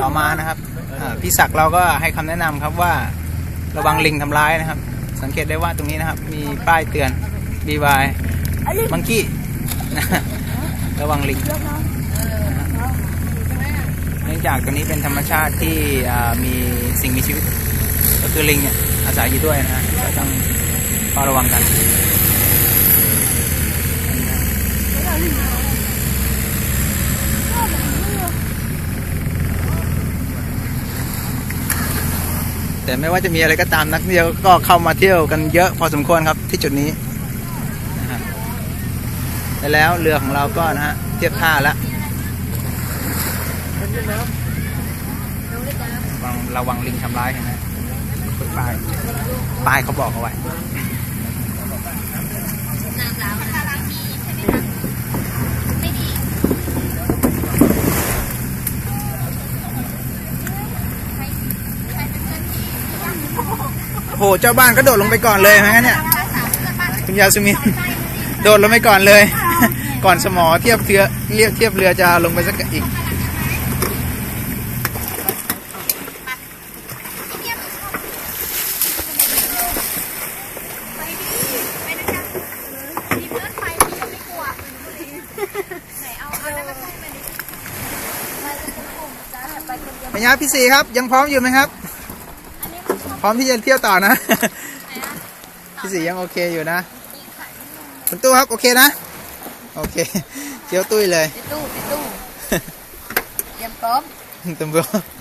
ต่อมานะครับพี่ศักดิ์เราก็ให้คำแนะนำครับว่าระวังลิงทำร้ายนะครับ สังเกตได้ว่าตรงนี้นะครับ มีป้ายเตือน BY มังกี้ระวังลิงเนื่องจากตรงนี้เป็นธรรมชาติที่มีสิ่งมีชีวิตก็คือลิงเนี่ยอาศัยอยู่ด้วยนะฮะก็ต้องเฝ้าระวังกัน แต่ไม่ว่าจะมีอะไรก็ตามนักเที่ยวก็เข้ามาเที่ยวกันเยอะพอสมควรครับที่จุดนี้นะฮะและแล้วเรือของเราก็นะฮะเทียบท่าแล้วระระวังลิงทำร้ายเห็นไหมป้ายป้ายเขาบอกเอาไว้ โหเจ้าบ้านก็โดดลงไปก่อนเลยงั้นเนี่ยคุณยาสุมินโดดลงไปก่อนเลย ก่อนสมอเทียบเรือเรียบเทียบเรือจะลงไปสักอีกเป็นยังไงพี่สีครับ ยังพร้อมอยู่ไหมครับ พร้อมที่จะเที่ยวต่อนะ พี่สียังโอเคอยู่นะคุณตู้ครับโอเคนะ โอเคเที่ยวตุ้ยเลยไปตู้ไปตู้เตรียมพร้อมตำรวจ